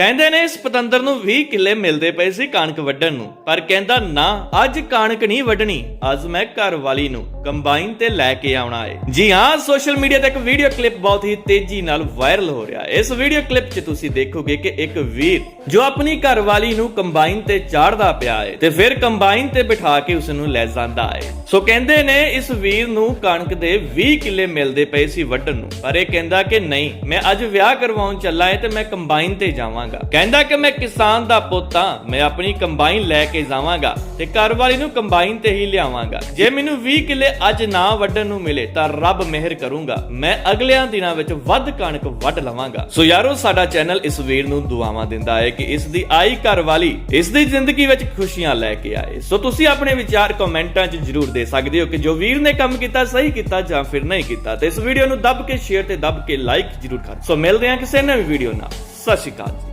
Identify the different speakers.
Speaker 1: ਕਹਿੰਦੇ ਨੇ ਇਸ ਪਤੰਦਰ ਨੂੰ 20 ਕਿੱਲੇ ਮਿਲਦੇ ਪਏ ਸੀ ਕਣਕ ਵੱਢਣ ਨੂੰ, ਪਰ ਕਹਿੰਦਾ ਨਾ, ਅੱਜ ਕਣਕ ਨਹੀਂ ਵੱਢਣੀ, ਅੱਜ ਮੈਂ ਘਰ ਵਾਲੀ ਨੂੰ ਕੰਬਾਈਨ ਤੇ ਲੈ ਕੇ ਆਉਣਾ ਏ। ਜੀ ਹਾਂ, ਸੋਸ਼ਲ ਮੀਡੀਆ ਤੇ ਇੱਕ ਵੀਡੀਓ ਕਲਿੱਪ ਬਹੁਤ ਹੀ ਤੇਜ਼ੀ ਨਾਲ ਵਾਇਰਲ ਹੋ ਰਿਹਾ ਹੈ ਇਸ ਵੀਡੀਓ ਕਲਿੱਪ 'ਚ ਤੁਸੀਂ ਦੇਖੋਗੇ ਕਿ ਇੱਕ ਵੀਰ ਜੋ ਆਪਣੀ ਘਰ ਵਾਲੀ ਨੂੰ ਕੰਬਾਈਨ ਤੇ ਚਾੜਦਾ ਪਿਆ ਏ ਤੇ ਫਿਰ ਕੰਬਾਈਨ ਤੇ ਬਿਠਾ ਕੇ ਉਸ ਨੂੰ ਲੈ ਜਾਂਦਾ ਏ। ਸੋ ਕਹਿੰਦੇ ਨੇ ਇਸ ਵੀਰ ਨੂੰ ਕਣਕ ਦੇ 20 ਕਿੱਲੇ ਮਿਲਦੇ ਪਏ ਸੀ ਵੱਢਣ ਨੂੰ, ਪਰ ਇਹ ਕਹਿੰਦਾ ਕਿ ਨਹੀਂ, ਮੈਂ ਅੱਜ ਵਿਆਹ ਕਰਵਾਉਣ ਚੱਲਾ ਏ ਤੇ ਮੈਂ ਕੰਬਾਈਨ ਤੇ ਜਾਵਾਂਗਾ। ਕਹਿੰਦਾ ਕਿ ਮੈਂ ਕਿਸਾਨ ਦਾ ਪੁੱਤ ਹਾਂ, ਮੈਂ ਆਪਣੀ ਕੰਬਾਈਨ ਲੈ ਕੇ ਜਾਵਾਂਗਾ ਤੇ ਘਰ ਵਾਲੀ ਨੂੰ ਕੰਬਾਈਨ ਤੇ ਹੀ ਲਿਆਵਾਂਗਾ। ਜੇ ਮੈਨੂੰ 20 ਕਿੱਲੇ ਅੱਜ ਨਾ ਵੱਢਣ ਨੂੰ ਮਿਲੇ ਤਾਂ ਰੱਬ ਮਿਹਰ ਕਰੂੰਗਾ। ਮੈਂ ਅਗਲਿਆਂ ਦਿਨਾਂ ਵਿੱਚ ਵੱਧ ਕਣਕ ਵੱਢ ਲਵਾਂਗਾ। ਸੋ ਯਾਰੋ, ਸਾਡਾ ਚੈਨਲ ਇਸ ਵੀਰ ਨੂੰ ਦੁਆਵਾਂ ਦਿੰਦਾ ਹੈ ਕਿ ਇਸ ਦੀ ਆਈ ਘਰ ਵਾਲੀ ਇਸ ਦੀ ਜ਼ਿੰਦਗੀ ਵਿੱਚ ਖੁਸ਼ੀਆਂ ਲੈ ਕੇ ਆਏ। ਸੋ ਤੁਸੀਂ ਆਪਣੇ ਵਿਚਾਰ ਕਮੈਂਟਾਂ 'ਚ ਜਰੂਰ ਦੇ ਸਕਦੇ ਹੋ ਕਿ ਜੋ ਵੀਰ ਨੇ ਕੰਮ ਕੀਤਾ, ਸਹੀ ਕੀਤਾ ਜਾਂ ਫਿਰ ਨਹੀਂ ਕੀਤਾ। ਤੇ ਇਸ ਵੀਡੀਓ ਨੂੰ ਦੱਬ ਕੇ ਸ਼ੇਅਰ ਤੇ ਦੱਬ ਕੇ ਲਾਈਕ ਜਰੂਰ ਕਰ। ਸੋ ਮਿਲਦੇ ਹਾਂ ਕਿਸੇ ਨਵੀਂ ਵੀਡੀਓ ਨਾਲ। ਸਤਿ ਸ਼੍ਰੀ ਅਕਾਲ